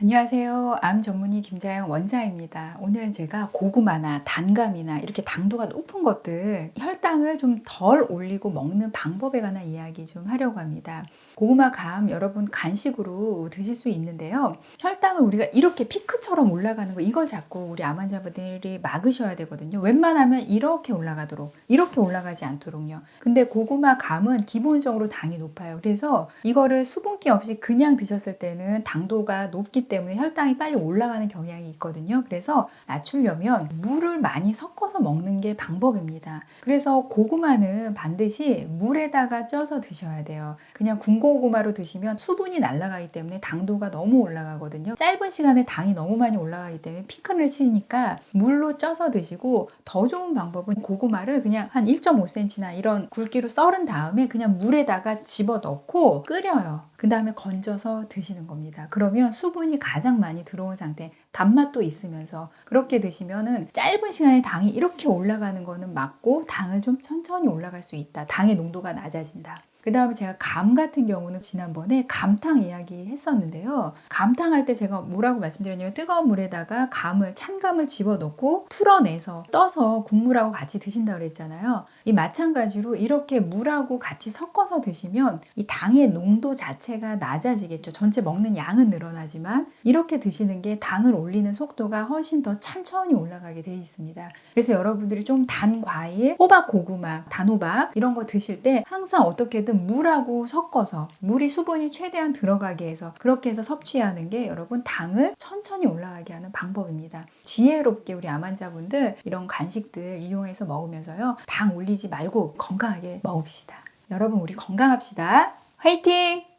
안녕하세요. 암 전문의 김자영 원장입니다. 오늘은 제가 고구마나 단감이나 이렇게 당도가 높은 것들 혈당 을 좀 덜 올리고 먹는 방법에 관한 이야기 좀 하려고 합니다. 고구마 감 여러분 간식으로 드실 수 있는데요. 혈당을 우리가 이렇게 피크처럼 올라가는 거 이걸 자꾸 우리 암 환자분들이 막으셔야 되거든요. 웬만하면 이렇게 올라가도록 이렇게 올라가지 않도록요. 근데 고구마 감은 기본적으로 당이 높아요. 그래서 이거를 수분기 없이 그냥 드셨을 때는 당도가 높기 때문에 혈당이 빨리 올라가는 경향이 있거든요. 그래서 낮추려면 물을 많이 섞어서 먹는 게 방법입니다. 그래서 고구마는 반드시 물에다가 쪄서 드셔야 돼요. 그냥 군고구마로 드시면 수분이 날아가기 때문에 당도가 너무 올라가거든요. 짧은 시간에 당이 너무 많이 올라가기 때문에 피크를 치니까 물로 쪄서 드시고 더 좋은 방법은 고구마를 그냥 한 1.5cm나 이런 굵기로 썰은 다음에 그냥 물에다가 집어 넣고 끓여요. 그 다음에 건져서 드시는 겁니다. 그러면 수분이 가장 많이 들어온 상태, 단맛도 있으면서 그렇게 드시면은 짧은 시간에 당이 이렇게 올라가는 거는 맞고 당을 좀 천천히 올라갈 수 있다. 당의 농도가 낮아진다. 그 다음에 제가 감 같은 경우는 지난번에 감탕 이야기 했었는데요. 감탕 할 때 제가 뭐라고 말씀드렸냐면 뜨거운 물에다가 감을, 찬감을 집어넣고 풀어내서 떠서 국물하고 같이 드신다고 그랬잖아요. 이 마찬가지로 이렇게 물하고 같이 섞어서 드시면 이 당의 농도 자체가 낮아지겠죠. 전체 먹는 양은 늘어나지만 이렇게 드시는 게 당을 올리는 속도가 훨씬 더 천천히 올라가게 되어 있습니다. 그래서 여러분들이 좀 단 과일, 호박 고구마, 단호박 이런 거 드실 때 항상 어떻게든 물하고 섞어서 물이 수분이 최대한 들어가게 해서 그렇게 해서 섭취하는 게 여러분 당을 천천히 올라가게 하는 방법입니다. 지혜롭게 우리 암 환자분들 이런 간식들 이용해서 먹으면서요. 당 올리지 말고 건강하게 먹읍시다. 여러분 우리 건강합시다. 화이팅!